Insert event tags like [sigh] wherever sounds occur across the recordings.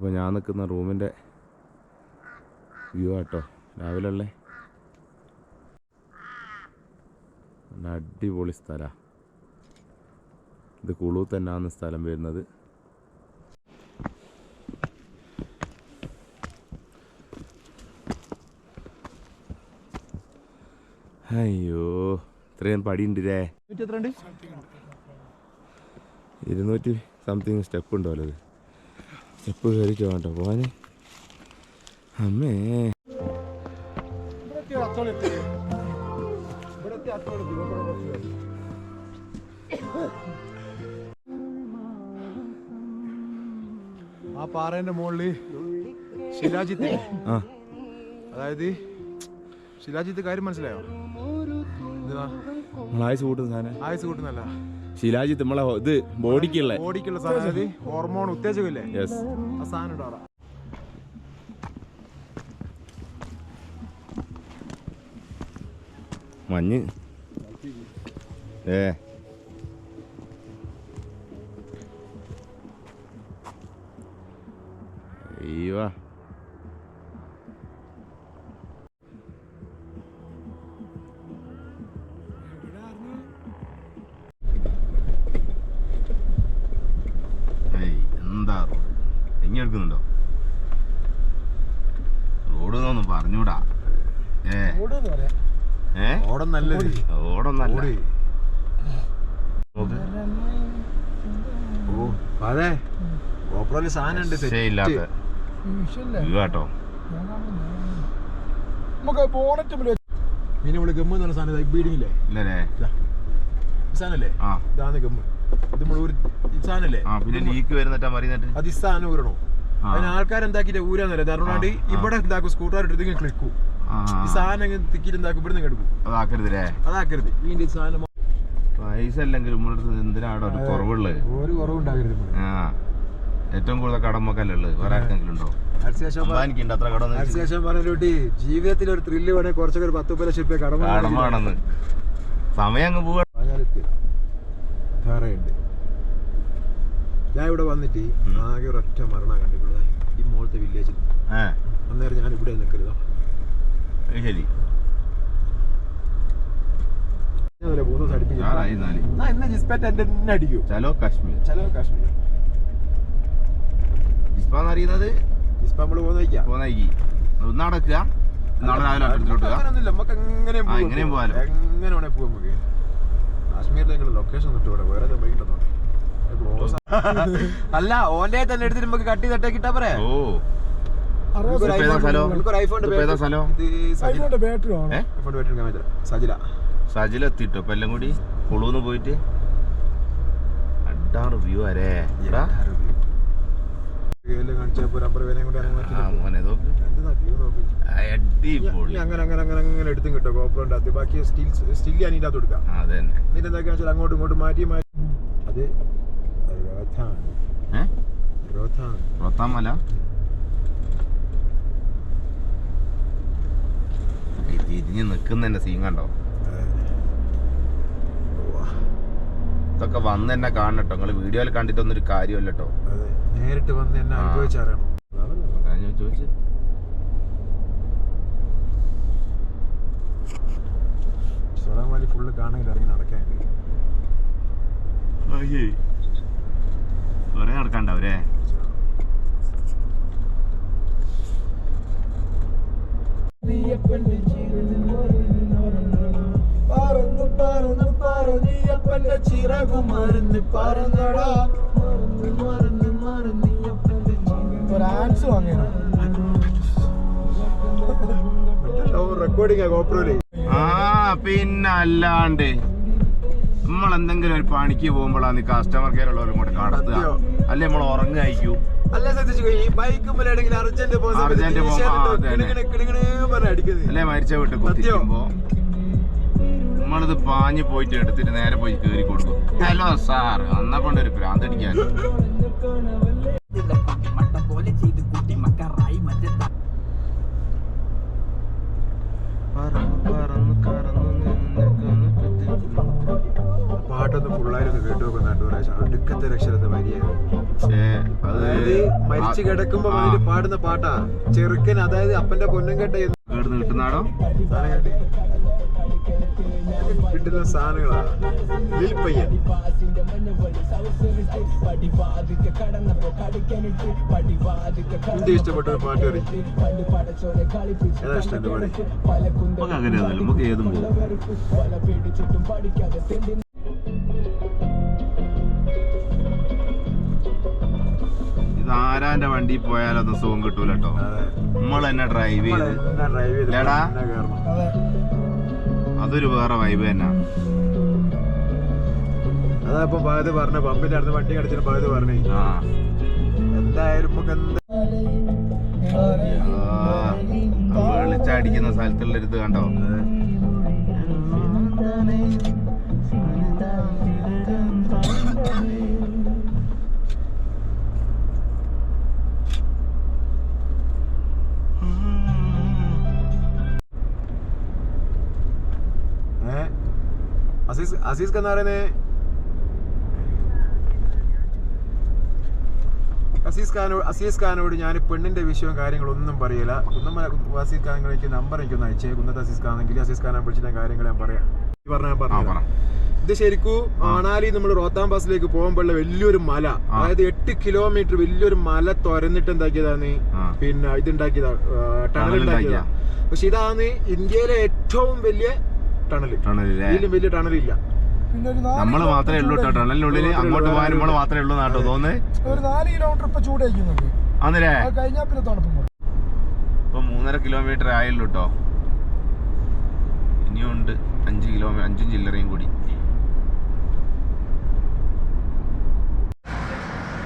അപ്പോൾ ഞാൻ നിൽക്കുന്ന റൂമിന്റെ വ്യൂ ആട്ടോ. രാവിലെ ഉള്ളേ നല്ല അടിപൊളി സ്ഥലമാണ് ഇത് കുളു തന്നെയാണ് സ്ഥലം വരുന്നത്. അയ്യോ ഇത്രയും പടിയുണ്ടല്ലേ? ഇരുന്നൂറ്റി സംതിങ് സ്റ്റെപ്പ് ഉണ്ടോ ഇത്? സ്റ്റെപ്പ് കയറിയിട്ട് വേണ്ട പോവാന് അമ്മേ ആ പാറേന്റെ മുകളിൽ ശിലാജിത്ത്. അതായത് ശിലാജിത്ത് കാര്യം മനസ്സിലായോ? ആയുസ് കൂട്ടുന്ന ആയുസ് കൂട്ടുന്നല്ല ശിലാജിത്ത് നമ്മളെ ഇത് ബോഡിക്കുള്ള ബോഡിക്കുള്ള സാധനം. ഹോർമോൺ ഉത്തേജകമില്ലേ? യെസ് ആ സാധനം ഇടാറാ മഞ്ഞ്. ഏ. അയ്യോ. നല്ലത്. ഓടി. അതെ. സാധനം ഉണ്ട് കേട്ടോ. നമുക്ക് ബോണറ്റ് പിന്നെ ഇവിടെ ഗമ്മ് എന്ന് പറഞ്ഞ സാധനം സാധനല്ലേ? ഇതാണ് ഗമ്മ് ഇത് നമ്മൾ ഒരു ഈ സാധനല്ലേ? ആ പിന്നെ ലീക്ക് വരുന്നിട്ടാ പറയുന്നിട്ട് അത് ഈ സാധനം ഊരണോ. ആ. അതിന് ആൾക്കാർ എന്താക്കിട്ട് ഊരാന്നല്ലേ അതുകൊണ്ടാണ്ട് ഇവിടെ എന്താക്കും? സ്കൂട്ടർ എടുത്ത് ക്ലിക്കും ഈ സാധനം അങ്ങ് തിക്കിട്ട് എന്താക്കും ഇവിടുന്ന് എടുക്കും. അതാക്കരുതല്ലേ അതാക്കരുത്. വീണ്ടും സാധനം പൈസ അല്ലെങ്കിൽ എന്തിനാടോ ഒരു കുറവുള്ളത് ഒരു കുറവുണ്ടാകരുത് ആ. ഏറ്റവും കൂടുതൽ കടമൊക്കെ ഉള്ളത്? വേറെ ആർക്കെങ്കിലും ഉണ്ടോ? ജീവിതത്തിൽ ഒരു ത്രില്ല് വേണേ കുറച്ചൊക്കെ ഒരു പത്ത് ലക്ഷം രൂപ കടമാണെന്ന്. സമയം അങ്ങ് പോവാ. ഞാൻ ഇവിടെ വന്നിട്ട് ആകെ ഒരൊറ്റ മരണം കണ്ടിട്ടുള്ളത്. ഈ മോളത്തെ വില്ലേജിൽ അന്നേരം ഞാൻ ഇവിടെ നിൽക്കരുതോ ശരി. ചലോ കാശ്മീർ. ചലോ കാശ്മീർ. അറിയുന്നത് ജിസ്പ നമ്മൾ പോന്നേക്ക് നാളെ രാവിലെ എങ്ങനെയും എങ്ങനെ വേണേ നമുക്ക്. കാശ്മീരിലേക്കുള്ള ലൊക്കേഷൻ ഇവിടെ വേറെ [laughs] അല്ല ഓന്റെ തന്നെ എടുത്തിട്ട് നമുക്ക് കട്ടി തട്ടേ കിട്ടാ പറയാ ഓ. സജില. എത്തിട്ടോ? ഇപ്പൊ എല്ലാം കൂടി കുളൂന്ന് പോയിട്ട്. അഡാറ് വ്യൂ അരേ എടാ. കാണിച്ചപ്പോ റബ്ബർ വേനയും കൊണ്ട് അങ്ങനെ ആ മോനെ നോക്ക്. എന്താ വ്യൂ നോക്ക്. അടിപൊളി. അങ്ങനെ അങ്ങനെ അങ്ങനെ അങ്ങനെ എടുത്തും കിട്ടോ. ഗോപ്രോന്റെ അത് ബാക്കി സ്റ്റീൽ സ്റ്റിൽ ഞാൻ ഇതിനകത്ത് കൊടുക്കാം. എന്നിട്ട് എന്താ വെച്ചാൽ അങ്ങോട്ടും ഇങ്ങോട്ടും മാറ്റി മാറ്റി. അത് റോഥാൻ റോഥാൻ റൊത്താമല ഈ തിരിഞ്ഞ് നിൽക്കുന്നതിന്റെ സീൻ കണ്ടോ? ഇതൊക്കെ വന്ന് തന്നെ കാണട്ടോ നിങ്ങൾ വീഡിയോയിൽ കണ്ടിട്ടൊന്നും ഒരു കാര്യമല്ല കേട്ടോ നേരിട്ട് വന്ന് തന്നെ. അനുഭവിച്ചറിയണം. ഞാൻ ചോദിച്ചു വാലി ഫുള്ള് കാണാൻ ഇറങ്ങി നടക്കാൻ കുറെ നടക്കാണ്ടാവൂലേ? പറന്ന് പറന്ന് പറന്നടാ മറന്ന് ഒരു ആൻസ് റെക്കോർഡിംഗ് [laughs] ആ പിന്നെ അല്ലാണ്ട് നമ്മൾ എന്തെങ്കിലും ഒരു പണിക്ക് പോകുമ്പോഴാണ് കസ്റ്റമർ കെയർ ഉള്ളവരും കൂടെ കടത്തുക. അല്ലെ നമ്മൾ ഉറങ്ങായിരിക്കും. അല്ലേ ശ്രദ്ധിച്ചു ഈ ബൈക്ക് അർജന്റ് അല്ലെ മരിച്ച വീട്ടിൽ കുത്തിക്കുമ്പോ നമ്മളിത് പാഞ്ഞു പോയിട്ട് എടുത്തിട്ട് നേരെ പോയി കേറി കൊടുക്കും. ഹലോ സാർ അന്നാ കൊണ്ട് ഒരു ഭ്രാന്ത് അടുക്കത്തെ രക്ഷരത്തെ വരിയാണ് അതായത് മരിച്ചു കിടക്കുമ്പോ അവർ പാടുന്ന പാട്ടാ. ചെറുക്കൻ അതായത് അപ്പന്റെ പൊന്നും കെട്ട കിട്ടുന്നാടോ കിട്ടുന്ന സാധനങ്ങളാണ് ഇഷ്ടപ്പെട്ട ഒരു പാട്ട് പറയും? ഏതാ ഇഷ്ടം എന്റെ പാടി? നമുക്ക് അങ്ങനെയൊന്നുമില്ല നമുക്ക് ഏതും പോകും ആരാന്റെ വണ്ടി പോയാലൊന്നും സുഖം കിട്ടൂല കേട്ടോ നമ്മൾ തന്നെ ഡ്രൈവ് ചെയ്ത് അതൊരു വേറെ വൈബ് തന്നെ അതാ ഇപ്പൊ പകുതി പറഞ്ഞു പമ്പിന്റെ അടുത്ത് വണ്ടി കടിച്ചിട്ട് പകുതി പറഞ്ഞു ആ എന്തായാലും വെളിച്ചടിക്കുന്ന സ്ഥലത്തുള്ള ഒരു ഇത് കണ്ടോ അസീസ് es ganar, പറയുന്നേ അസീസ് ഖാനോട് അസീസ് ഖാനോട് ഞാൻ പെണ്ണിന്റെ വിഷയവും കാര്യങ്ങളൊന്നും പറയില്ല. കുന്നമ്മ അസീസ് ഖാൻ എനിക്ക് നമ്പർ എനിക്കൊന്ന് അയച്ചേ. കുന്നത്ത് അസീസ് ഖാനെങ്കിൽ അസീസ് ഖാനെ വിളിച്ചിട്ട് കാര്യങ്ങൾ ഞാൻ പറയാം. ഈ പറഞ്ഞ ഇത് ശരിക്കും മണാലി നമ്മൾ റോത്താം പാസിലേക്ക് പോകുമ്പോഴുള്ള വലിയൊരു മല. അതായത് എട്ട് കിലോമീറ്റർ വലിയൊരു മല തുരന്നിട്ട് എന്താക്കിയതാണ്. പിന്നെ ഇതുണ്ടാക്കിയതാ ടണൽ ഉണ്ടാക്കിയതാ പക്ഷെ ഇതാണ് ഇന്ത്യയിലെ ഏറ്റവും വലിയ ടണൽ ഇതിലും വലിയ ടണൽ പിന്നെ ഒരു നാല് നമ്മൾ മാത്രമേ ഉള്ളൂ കേട്ടോ. ടണലിനുള്ളിൽ അങ്ങോട്ട്. പോകാൻ നമ്മൾ മാത്രമേ ഉള്ളൂ നാട്ടോ തോന്നുന്നത് ഒരു നാല് കിലോമീറ്റർ ഇപ്പൊ ചൂടേക്കുന്നുണ്ട് അന്നേരേ അത് കഴിഞ്ഞാൽ പിന്നെ തണുപ്പും. ഇപ്പൊ മൂന്നര കിലോമീറ്റർ ആയുള്ളൂ കേട്ടോ. ഇനിയുണ്ട് അഞ്ച് കിലോമീറ്റർ അഞ്ചും ചില്ലറയും കൂടി.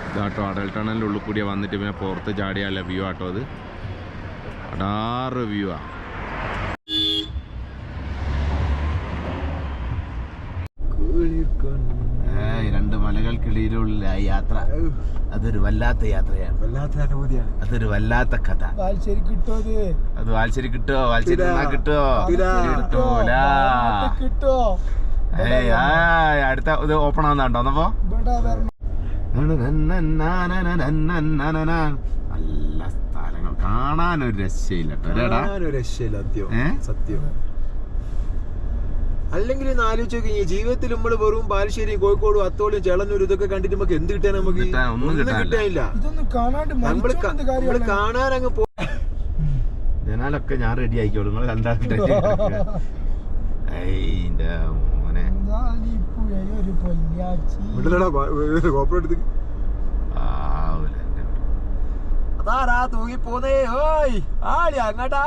ഇതാട്ടോ അടൽ ടണലിന്റെ ഉള്ളിൽ കൂടിയാ വന്നിട്ട് പിന്നെ പുറത്ത് ചാടിയാലോ വ്യൂ ആട്ടോ അത്. അടാറ് വ്യൂ ആ. രണ്ട് മലകൾക്കിടയിലുള്ള യാത്ര. അതൊരു വല്ലാത്ത യാത്രയാണ്. വല്ലാത്ത അനുഭൂതിയാണ് അതൊരു വല്ലാത്ത കഥ. വാൽശ്ശേരി കിട്ടോ അത് വാൽശ്ശേരി കിട്ടോ? വാൽശ്ശേരി കിട്ടോ. കിട്ടൂല. കിട്ടോ? അടുത്ത ഇത് ഓപ്പൺ ആവുന്നുണ്ടോ എന്നപ്പോ നല്ല സ്ഥലങ്ങൾ. കാണാൻ ഒരു കേട്ടോ. രക്ഷയില്ല സത്യം. സത്യം. അല്ലെങ്കിൽ ഒന്ന് ആലോചിച്ച് നോക്കി ജീവിതത്തിൽ നമ്മൾ വെറും ബാലുശ്ശേരി കോഴിക്കോട് അത്തോളും ചേളന്നൂരും ഇതൊക്കെ കണ്ടിട്ട് നമുക്ക് എന്ത് കിട്ടാൻ നമുക്ക്? ഒന്നും കിട്ടാനില്ല. നമ്മൾ കാണാൻ അങ്ങ് പോ ജനാലൊക്കെ ഞാൻ റെഡി ആയിക്കോളൂ. നിങ്ങൾ കണ്ടാക്കിട്ട്. അതാരാ തൂങ്ങി പോന്നേ ഓയ് ആടി അങ്ങട്ടാ.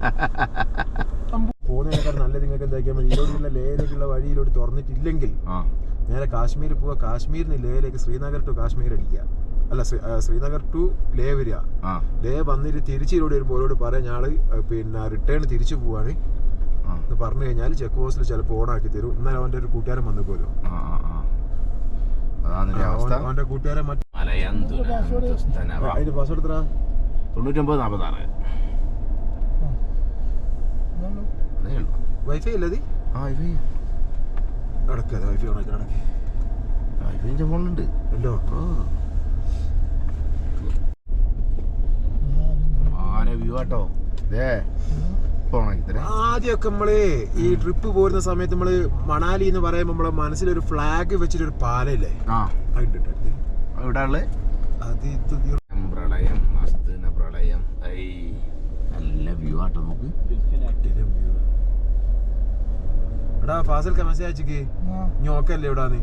[laughs] പോകുന്നതിനേക്കാൾ നല്ലത് നിങ്ങൾക്ക് എന്താക്കിയാൽ മതി ഇതിലോട്ടുള്ള ലേയിലേക്കുള്ള വഴിയിലോട്ട് തുറന്നിട്ടില്ലെങ്കിൽ നേരെ കാശ്മീർ പോവുക. കാശ്മീരിന് ലേയിലേക്ക് ശ്രീനഗർ ടു കാശ്മീർ അടിക്കുക. അല്ല ശ്രീനഗർ ടു ലേ വരിക. ലേ വന്നിട്ട് തിരിച്ചിലൂടെ വരുമ്പോൾ ഓരോട് പറയാം ഞാൾ പിന്നെ റിട്ടേൺ തിരിച്ചു പോവാണ്. എന്ന് പറഞ്ഞു കഴിഞ്ഞാൽ ചെക്ക് പോസ്റ്റിൽ ചിലപ്പോൾ ഓണാക്കി തരും. എന്നാൽ അവന്റെ ഒരു കൂട്ടുകാരൻ വന്നു പോലും അവന്റെ കൂട്ടുകാരൻ മറ്റേ അതിന്റെ പാസ്വേഡ് എത്ര തൊണ്ണൂറ്റൊമ്പത് നാൽപ്പത്താറ് അതേ ഉള്ളൂ വൈഫൈ അല്ലേ ആ വൈഫൈ അടക്കാതെ വൈഫൈ ഓണാക്കി അടക്കി വൈഫൈന്റെ ഫോണിലുണ്ട് അല്ലോ ആന വ്യൂ ആട്ടോ? തരാം ആദ്യമൊക്കെ നമ്മൾ ഈ ട്രിപ്പ് പോരുന്ന സമയത്ത് നമ്മൾ മണാലി എന്ന് പറയുമ്പോൾ നമ്മളെ മനസ്സിലൊരു ഫ്ലാഗ് വെച്ചിട്ടൊരു പാലയില്ലേ? ആ. അത് ഇതിന്റെ view. എടാ ഫാസിൽക്ക മെസ്സേജ് അയച്ചിക്ക്. ഞോക്കല്ലേ ഇവിടാന്ന്.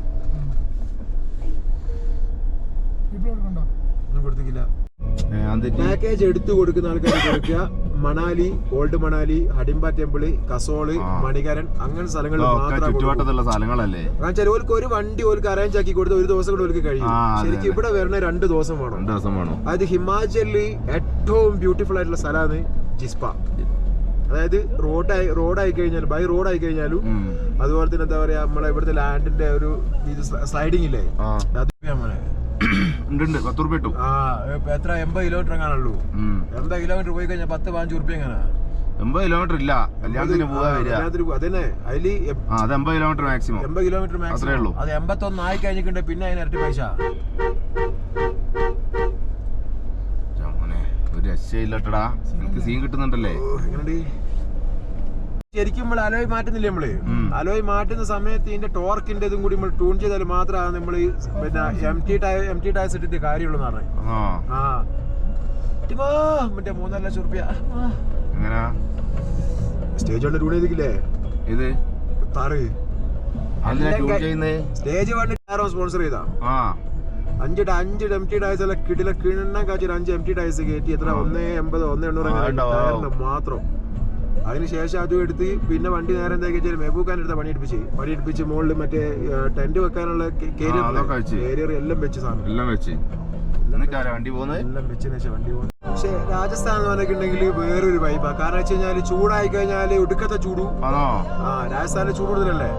നീ എന്നിട്ട് പാക്കേജ് എടുത്തു കൊടുക്കുന്ന ആൾക്കാർ കൊടുക്കുക. Manali old Manali Hadimba temple Kasol. Manikaran അങ്ങനെ സ്ഥലങ്ങളിൽ സ്ഥലങ്ങളല്ലേ? കാരണം ചിലവർക്ക് ഒരു വണ്ടി ഓർക്ക് അറേഞ്ച് ആക്കി കൊടുത്ത് ഒരു ദിവസം കൂടെ ഓർക്ക് കഴിയും. ശരിക്ക് ശരിക്കും ഇവിടെ വരണ രണ്ട് ദിവസം വേണം. രണ്ട് ദിവസം വേണം. അതായത് ഹിമാചലിൽ ഏറ്റവും ബ്യൂട്ടിഫുൾ ആയിട്ടുള്ള സ്ഥലമാണ് ജിസ്പ അതായത് റോഡായി റോഡായി കഴിഞ്ഞാലും ബൈ റോഡായി കഴിഞ്ഞാലും. അതുപോലെ തന്നെ എന്താ പറയാ നമ്മളെ ഇവിടുത്തെ ലാൻഡിന്റെ ഒരു ഇത് സ്ലൈഡിങ് ഇല്ലേ? അത് മോനെ? [clears throat] ഉണ്ട് പത്ത് റുപ്യ കിട്ടും ആ എത്ര? എൺപത് കിലോമീറ്റർ എങ്ങാനുള്ളൂ. എൺപത് കിലോമീറ്റർ പോയി കഴിഞ്ഞാൽ പത്ത് പതിനഞ്ച് റുപ്യ എങ്ങനെ? എൺപത് കിലോമീറ്റർ ഇല്ല. കല്യാണത്തിന് പോകാൻ വരിക. അതന്നെ. അതിൽ അത് എൺപത് കിലോമീറ്റർ മാക്സിമം എൺപത് കിലോമീറ്റർ അത്രേ മാക്സിമം ഉള്ളൂ. അത് എൺപത്തൊന്ന് ആയി കഴിഞ്ഞിട്ടുണ്ട്. പിന്നെ അതിന് ഇരട്ടി പൈസ. രക്ഷയില്ലട്ടടാ നിനക്ക് സീൻ കിട്ടുന്നുണ്ടല്ലേ? ശരിക്കും നമ്മൾ അലോയ് മാറ്റുന്നില്ലേ നമ്മൾ. അലോയ് മാറ്റുന്ന സമയത്ത് ഇതിന്റെ ടോർക്കിന്റെ ഇതും കൂടി നമ്മൾ ട്യൂൺ ചെയ്താൽ മാത്രമാണ് നമ്മൾ പിന്നെ M T tyre M T tyres ഇട്ടിട്ട് കാര്യമുള്ളൂ എന്ന് ആ. മറ്റേ മൂന്നര ലക്ഷം റുപ്യ. എങ്ങനാ? സ്റ്റേജ് ട്യൂൺ ചെയ്തില്ലേ ഇത് താറ്. സ്റ്റേജ് വണ്ടി സ്പോൺസർ ചെയ്താ. ആ. അഞ്ച് ട- അഞ്ച് എം ടി ടയർസ് അല്ല കിടില കിണ്ണ കാച്ചിട്ട് അഞ്ച് എം ടി ടയർസ് കയറ്റി എത്ര. ഒന്ന് എൺപത് ഒന്ന് എണ്ണൂറ് അങ്ങനെ മാത്രം. അതിനുശേഷം അതും എടുത്ത് പിന്നെ വണ്ടി നേരെ എന്താ വെച്ചാൽ മെബൂക്കാൻ എടുത്ത പണി എടുപ്പിച്ച് പണി എടുപ്പിച്ച് മുകളിൽ മറ്റേ ടെന്റ് വെക്കാനുള്ള കേരിയർ എല്ലാം വെച്ച് സാധനം. എല്ലാം വെച്ച്. വണ്ടി പോകുന്നത്? എല്ലാം വെച്ചതിന് ശേഷം വണ്ടി പോകും പക്ഷെ രാജസ്ഥാൻ എന്ന് പറഞ്ഞിട്ടുണ്ടെങ്കിൽ വേറൊരു വൈബാ കാരണം വെച്ച് കഴിഞ്ഞാൽ ചൂടായി കഴിഞ്ഞാൽ ഒടുക്കത്തെ ചൂടു. ആ രാജസ്ഥാനിലെ ചൂട് കൂടുതലല്ലേ?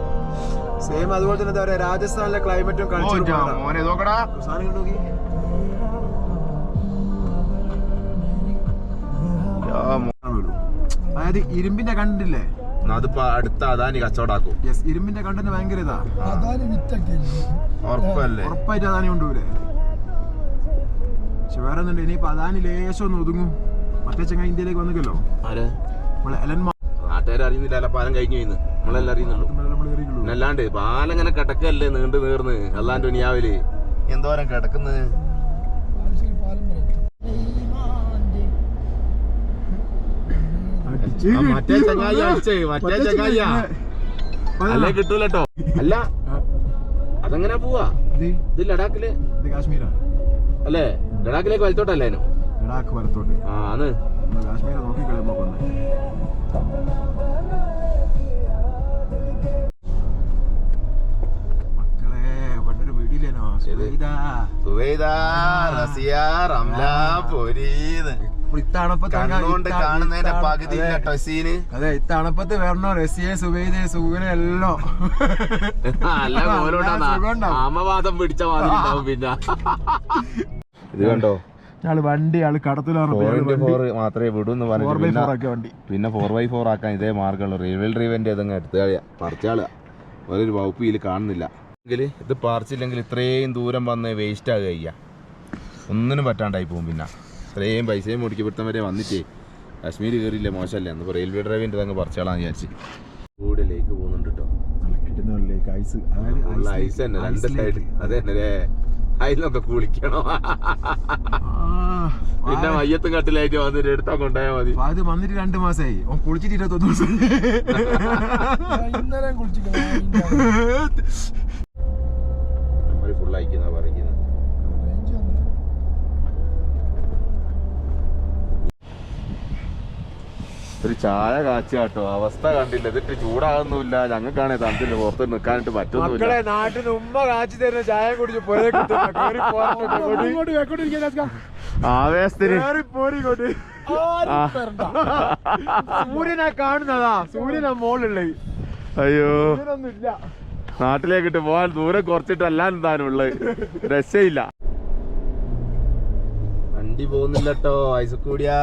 സെയിം അതുപോലെ തന്നെ എന്താ പറയാ രാജസ്ഥാനിലെ ക്ലൈമറ്റും നോക്കി. അതായത് ഇരുമ്പിന്റെ കണ്ടില്ലേ അതിപ്പോ അടുത്ത അദാനി കച്ചവടാക്കും. യെസ് ഇരുമ്പിന്റെ കണ്ടന്റ് ഭയങ്കര ഇതാ. ഉറപ്പല്ലേ? ഉറപ്പായിട്ട് അദാനി കൊണ്ടുപോലേ പക്ഷെ വേറെ ഒന്നുണ്ട് ഇനിയിപ്പോ അദാനി ലേശം ഒന്ന് ഒതുങ്ങും. മറ്റേ ചങ്ങ ഇന്ത്യയിലേക്ക് വന്നിക്കല്ലോ. ആര്? നമ്മളെ എലൻ നാട്ടുകാർ അറിയുന്നില്ല പാലം കഴിഞ്ഞു നമ്മളെല്ലാം അറിയുന്നുള്ളൂ. അല്ലാണ്ട് പാലങ്ങനെ കിടക്കല്ലേ നീണ്ടു നീർന്ന് അല്ലാണ്ട് ഉനിയാവിൽ എന്തോരം കിടക്കുന്നത് മറ്റേ ചങ്ങായി അടിച്ചേ മറ്റേ ചങ്ങായിയാ. അല്ലേ കിട്ടൂലട്ടോ. അല്ല അതെങ്ങനെ പോവാ? ഇത് ലഡാക്കിൽ. കാശ്മീരാ. അല്ലേ? ലഡാക്കിലേക്ക് വലത്തോട്ടല്ലേനോ? ലഡാക്ക് വലത്തോട്ട്. ആ ആണ്. നമ്മൾ കാശ്മീരെ നോക്കി കളയുമ്പോ കൊന്നേ കണ്ണുകൊണ്ട് കാണുന്നതിന്റെ പകുതി അതെ. ടൊസീന് അതെ ഇത്തണുപ്പത്ത് വരണോ? റസിയെ സുബൈദെ സുഖനെ എല്ലാം. അല്ല മോനോണ്ടാ ആമവാദം പിടിച്ച പിന്നെ. ഇത് കണ്ടോ? ഞങ്ങൾ വണ്ടി ആൾ കടത്തിലാണ് മാത്രമേ പറഞ്ഞു പിന്നെ ഫോർ ബൈ ഫോർ ആക്കാൻ ഇതേ മാർഗമുള്ളൂ. റീവൽ ഡ്രീവന്റെ ഏതെങ്കിലും എടുത്ത് കളയാ. പറിച്ചാളുക ഒരു വകുപ്പ് ഇതിൽ കാണുന്നില്ല. എങ്കിൽ ഇത് പറിച്ചില്ലെങ്കിൽ ഇത്രയും ദൂരം വന്ന് വേസ്റ്റ് ആകുക ചെയ്യുക ഒന്നിനും പറ്റാണ്ടായി പോകും പിന്നെ. ഇത്രയും പൈസയും മുടിക്കപ്പെടുത്തം വരെ വന്നിട്ടേ കാശ്മീർ കയറിയില്ല മോശമല്ലേ? എന്ന് റെയിൽവേ ഡ്രൈവിന്റെ അങ്ങ് പറിച്ചാളാന്ന് വിചാരിച്ച്. കൂടെ ലേക്ക് പോകുന്നുണ്ട് കേട്ടോ ഐസ് ഐസ് തന്നെ രണ്ട് സൈഡ് അത് തന്നെ അല്ലേ അതിലൊക്കെ കുളിക്കണം. പിന്നെ മയ്യത്തും കട്ടിലായിട്ട് വന്നിട്ട് എടുത്താ കൊണ്ടായാ മതി. അത് വന്നിട്ട് രണ്ടു മാസമായി ഓൻ കുളിച്ചിട്ട് ഇരുപത്തൊന്ന് ദിവസം. ഇന്നലെ കുളിച്ചിരിക്കണം [laughs] പറയുന്നത്. റേഞ്ച് വന്നു ഒരു ചായ കാച്ച കേട്ടോ. അവസ്ഥ കണ്ടില്ല. ഇതിട്ട് ചൂടാകുന്നില്ല ഞങ്ങൾക്കാണേ തണുത്തില്ല. പുറത്ത് നിൽക്കാനായിട്ട് പറ്റുന്നില്ല നാട്ടിന് നാട്ടിൽ ഉമ്മ കാച്ചി തരുന്ന ചായ കുടിച്ച് പുരേ [laughs] ആവേശത്തിന് [laughs] സൂര്യനെ കാണുന്നതാ. സൂര്യനാ മോളുള്ള അയ്യോ. സൂര്യനൊന്നുമില്ല. നാട്ടിലേക്കിട്ട് പോകാൻ ദൂരം കുറച്ചിട്ടല്ല അല്ലാണ്ട് താനുള്ളത് രക്ഷയില്ല. വണ്ടി പോകുന്നില്ല കേട്ടോ ഐസ് കൂടിയാ.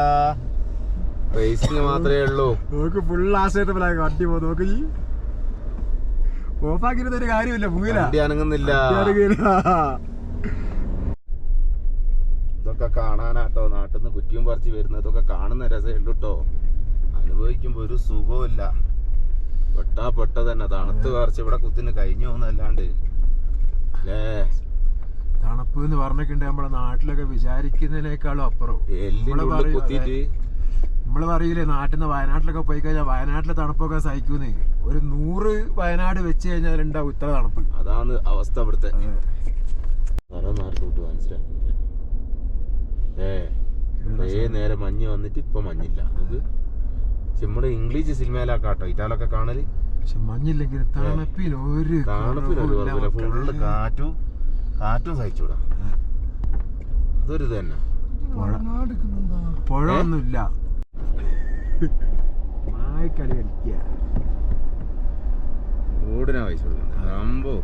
റേസിങ് മാത്രമേ ഉള്ളൂ. നോക്ക് ഫുൾ ആശയത്തിലായി വണ്ടി പോ നോക്ക് ഈ ഓഫാക്കിരുന്ന ഒരു കാര്യമില്ല വണ്ടി അനങ്ങുന്നില്ല. ഇതൊക്കെ കാണാനാട്ടോ. നാട്ടിൽ നിന്ന് കുറ്റിയും പറിച്ച് വരുന്നതൊക്കെ കാണുന്ന രസമേ ഉള്ളൂ കേട്ടോ അനുഭവിക്കുമ്പോ ഒരു സുഖമില്ല പെട്ടാ പെട്ട തന്നെ തണുത്ത് കുറച്ച് ഇവിടെ കുത്തിന് കഴിഞ്ഞു പോകുന്നല്ലാണ്ട് അല്ലേ തണുപ്പ് എന്ന് പറഞ്ഞിട്ടുണ്ട് നമ്മുടെ നാട്ടിലൊക്കെ വിചാരിക്കുന്നതിനേക്കാളും അപ്പുറം. നമ്മൾ പറയില്ലേ നാട്ടിൽ നിന്ന് വയനാട്ടിലൊക്കെ പോയി കഴിഞ്ഞാൽ വയനാട്ടിലെ തണുപ്പൊക്കെ സഹിക്കുന്നേ. ഒരു നൂറ് വയനാട് വെച്ച് കഴിഞ്ഞാൽ ഉണ്ടാവും ഇത്ര തണുപ്പ്. അതാണ് അവസ്ഥ ഇവിടുത്തെ. ഏ നേരെ നേരം മഞ്ഞ് വന്നിട്ട് ഇപ്പൊ മഞ്ഞില്ല. നമുക്ക് പക്ഷെ ഇംഗ്ലീഷ് ഇംഗ്ലീഷ് സിനിമയിലാക്കാട്ടോ. ഇറ്റാലൊക്കെ കാണൽ. പക്ഷെ മഞ്ഞില്ലെങ്കിൽ തണുപ്പിന് ഒരു തണുപ്പിന് ഒരു കുഴപ്പമില്ല. ഫുള്ള് കാറ്റും കാറ്റും സഹിച്ചൂടാ. അതൊരു ഇത് തന്നെ. പുഴ ഒന്നുമില്ല കളിക്കുക പൈസ അമ്പോ.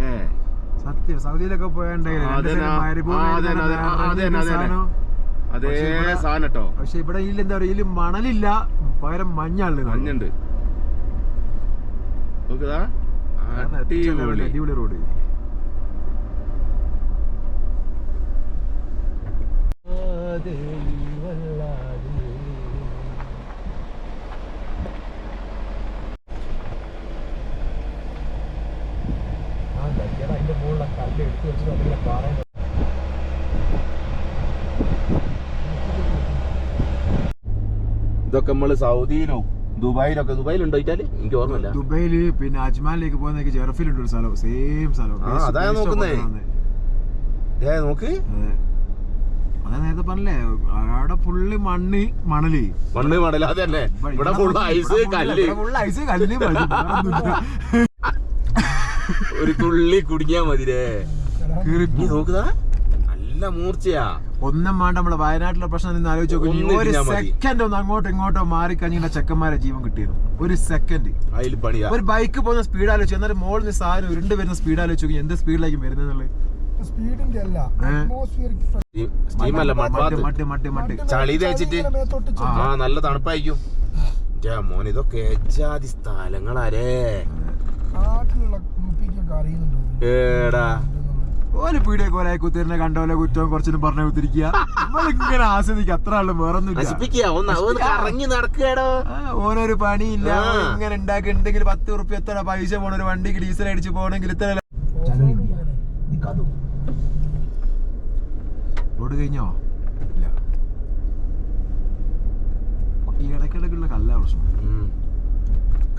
ഏ. സത്യം സൗദിയിലൊക്കെ പോയാണ്ടെങ്കിൽ. അതേ പക്ഷേ ഇവിടെ- സാധനം കേട്ടോ. പക്ഷെ ഇവിടെ ഇതിൽ എന്താ പറയുക ഇതിൽ മണലില്ല പകരം മഞ്ഞാണ് മഞ്ഞുണ്ട്. അടിപൊളി റോഡ്. അതിന്റെ കല്ല് എടുത്ത് വെച്ചിട്ട് അതിങ്ങനെ പറയുന്നത് ഇതൊക്കെ നമ്മൾ സൗദിയിലോ ദുബായിലൊക്കെ ദുബായിലുണ്ടോ ഇറ്റാലി? എനിക്ക് ഓർമ്മയില്ല. ദുബായിൽ പിന്നെ അജ്മാനിലേക്ക് പോകുന്ന ജെറഫിലുണ്ട് ഒരു സ്ഥലം. സെയിം സ്ഥലം. അതാ നോക്കുന്നേ. നോക്ക്. അതാ നേരത്തെ പറഞ്ഞില്ലേ അവിടെ ഫുള്ള് മണ്ണ് മണൽ. മണ്ണ് മണൽ അതന്നെ. ഇവിടെ ഫുൾ ഐസ് കല്ല്. ഫുള്ള് ഐസ് കല്ല്. [laughs] ഒരു തുള്ളി കുടിക്കാൻ മതിരേ. നീ നോക്കുതാ നല്ല മൂർച്ചയാ. ഒന്നും വേണ്ട നമ്മളെ വയനാട്ടിലെ പ്രശ്നം നിന്ന് ആലോചിച്ച് നോക്ക്. ഒരു സെക്കൻഡ് ഒന്ന് അങ്ങോട്ടും ഇങ്ങോട്ടോ മാറി കഴിഞ്ഞാൽ ചെക്കന്മാരെ ജീവൻ കിട്ടിയിരുന്നു. ഒരു സെക്കൻഡ് അതിൽ പണിയാ. ഒരു ബൈക്ക് പോകുന്ന സ്പീഡ് ആലോചിച്ചു എന്നാലും മോളിൽ നിന്ന് സാധനം ഉരുണ്ട് വരുന്ന സ്പീഡ് ആലോചിച്ച് നോക്കി. എന്ത് സ്പീഡിലേക്ക് വരുന്നത് സ്പീഡിന്റെ അല്ല. ചളി തേച്ചിട്ട്. ആ. ആ നല്ല തണുപ്പായിരിക്കും. മോൻ ഇതൊക്കെ സ്ഥലങ്ങളാരേ? ഏടാ. ഓൽ പീടിയൊക്കെ ഒരേ കുത്തിരിനെ കണ്ടോലെ കുറ്റവും കുറച്ചിനും പറഞ്ഞു കുത്തിരിക്കുക. നമ്മളിങ്ങനെ ആസ്വദിക്കുക. അത്ര ആളും ഒന്ന് കറങ്ങി നടക്കുകയാടോ? ഓനൊരു പണിയില്ല. ഇങ്ങനെ ഉണ്ടാക്കി ഉണ്ടെങ്കിൽ പത്ത് ഉറുപ്പ്യ എത്ര പൈസ പോണ ഒരു വണ്ടിക്ക് ഡീസൽ അടിച്ച് പോകണമെങ്കിൽ ഇത്ര റോഡ് കഴിഞ്ഞോ? ഇല്ല. ഈ ഇടയ്ക്കിടയ്ക്കുള്ള കല്ലാ പ്രശ്നം.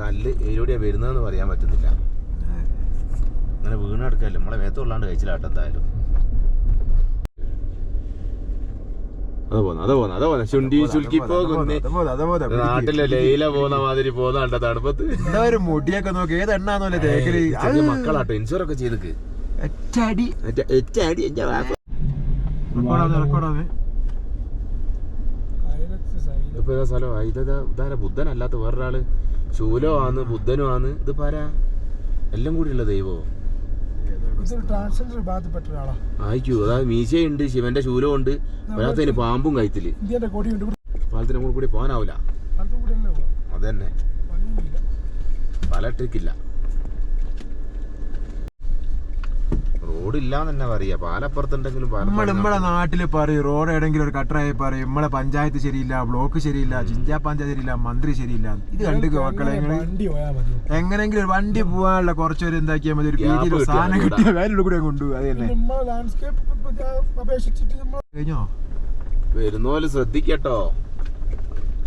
കല്ല് എതിലൂടെയാ വരുന്നതെന്ന് പറയാൻ പറ്റുന്നില്ല. അങ്ങനെ വീണ് കിടക്കല്ലേ നമ്മളെ മേത്ത് കൊള്ളാണ്ട് കഴിച്ചില്ലാട്ടോ എന്തായാലും. അതാ പോന്ന അതാ പോന്ന അതാ പോന്ന. ശുണ്ടി ചുൽക്കി പോകുന്നേ. നാട്ടിലെ ലൈല പോകുന്ന മാതിരി പോകുന്ന തണുപ്പത്ത്? എന്താ ഒരു മുടിയൊക്കെ നോക്കി? ഏത് എണ്ണാന്നല്ലേ തേക്കൽ? ചെറിയ മക്കളാട്ടോ ഇൻഷുർ ഒക്കെ ചെയ്തക്ക് എച്ചടി എച്ചാടി എന്റെ വാപ്പ. റെക്കോർഡാന്ന് റെക്കോർഡാന്ന് സൈലൻസ് സൈലൻസ് ഇതിപ്പോ ഏതാ സ്ഥലം? ഇതാ ഇതാരാ? ബുദ്ധനല്ലാത്ത വേറൊരാൾ. ശൂലോ ആണ് ബുദ്ധനും ആണ്. ഇത് പാരാ. എല്ലാം കൂടി ഉള്ള ദൈവോ? ആയിക്കോ അതായത് മീശയുണ്ട് ശിവന്റെ ശൂലവും ഉണ്ട് അതിന് പാമ്പും കയത്തിൽ ഇവിടെ പാലത്തിന് കൂടെ കൂടി പോകാനാവില്ല അതും. അതന്നെ. പല ട്രിക്കില്ല റോഡില്ല തന്നെ പറയാ. പാലപ്പുറത്തുണ്ടെങ്കിലും നമ്മൾ നമ്മളെ നാട്ടിൽ പറയും റോഡ് ഏതെങ്കിലും ഒരു കട്ടറായി പറയും നമ്മളെ പഞ്ചായത്ത് ശരിയില്ല ബ്ലോക്ക് ശരിയില്ല ജിഞ്ചാ പഞ്ചായത്ത് ശരിയില്ല മന്ത്രി ശരിയില്ല. ഇത് കണ്ടു മക്കളെ എങ്ങനെങ്കിലും ഒരു വണ്ടി പോകാനുള്ള കുറച്ചൊരു എന്താക്കിയാൽ മതി ഒരു സാധനം കിട്ടിയ വേറെ കൂടെ കൊണ്ടുപോകും അത് തന്നെ കഴിഞ്ഞോ? വരുന്ന പോലെ ശ്രദ്ധിക്കട്ടോ.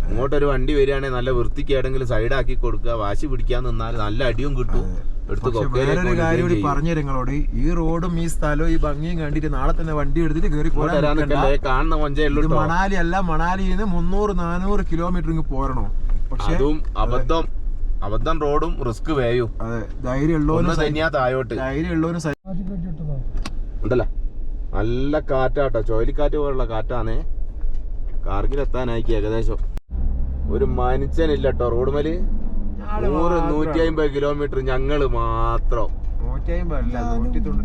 അങ്ങോട്ടൊരു വണ്ടി വരികയാണെങ്കിൽ നല്ല വൃത്തിക്ക് ഏടെങ്കിലും സൈഡാക്കി കൊടുക്കുക വാശി പിടിക്കാൻ നിന്നാൽ നല്ല അടിയും കിട്ടും. വേറൊരു കാര്യം കൂടി പറഞ്ഞു നിങ്ങളോട്. ഈ റോഡും ഈ സ്ഥലവും ഈ ഭംഗിയും കണ്ടിട്ട് നാളെ തന്നെ വണ്ടി എടുത്തിട്ട് കയറി പോരാൻ മണാലി അല്ല മണാലിയിൽ നിന്ന് മുന്നൂറ് നാനൂറ് കിലോമീറ്റർ ഇങ്ങ് പോരണോ. പക്ഷെ അബദ്ധം. അബദ്ധം റോഡും റിസ്ക് വേയും. അതെ. ധൈര്യം ഒന്ന് തന്നെയാ താഴോട്ട്. ഉണ്ടല്ല. നല്ല കാറ്റാട്ടോ. ചുഴലിക്കാറ്റ് പോലുള്ള കാറ്റാണ്. കാർഗിൽ കാർഗിലെത്താനായിക്ക് ഏകദേശം. ഒരു മനുഷ്യനില്ല കേട്ടോ റോഡ്മൽ നൂറ് നൂറ്റി അമ്പത് കിലോമീറ്റർ ഞങ്ങൾ മാത്രം.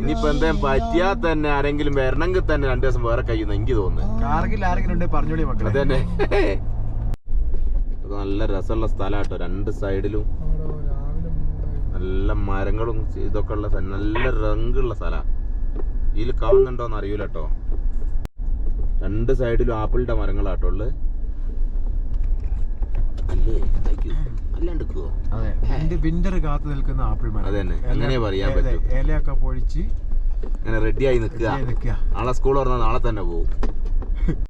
ഇനിയിപ്പോ എന്താ പറ്റിയാ തന്നെ ആരെങ്കിലും വരണമെങ്കിൽ തന്നെ രണ്ടു ദിവസം വേറെ കഴിയുന്ന എനിക്ക് തോന്നുന്നു. ആരെങ്കിലും ഉണ്ടെങ്കിൽ പറഞ്ഞോളി മക്കളെ. അതന്നെ ഇത് നല്ല രസമുള്ള സ്ഥലാട്ടോ രണ്ട് സൈഡിലും. നല്ല മരങ്ങളും ഇതൊക്കെ ഉള്ള നല്ല റങ്കുള്ള സ്ഥലാ. ഇതിൽ കാണുന്നുണ്ടോന്ന് അറിയൂലട്ടോ. രണ്ട് സൈഡിലും ആപ്പിളിന്റെ മരങ്ങളാട്ടോ ഉള്ളത് അല്ലേ. അല്ലാണ്ടിക്കോ അതെ. എന്റെ വിന്റർ കാത്തു നിൽക്കുന്ന ആപ്പിൾ മരം അതന്നെ, ഇല- അങ്ങനെ പറയാൻ പറ്റും. ഇലയൊക്കെ പൊഴിച്ച് അങ്ങനെ റെഡിയായി നിൽക്കുക. നാളെ സ്കൂൾ പറഞ്ഞാൽ നാളെ തന്നെ പോകും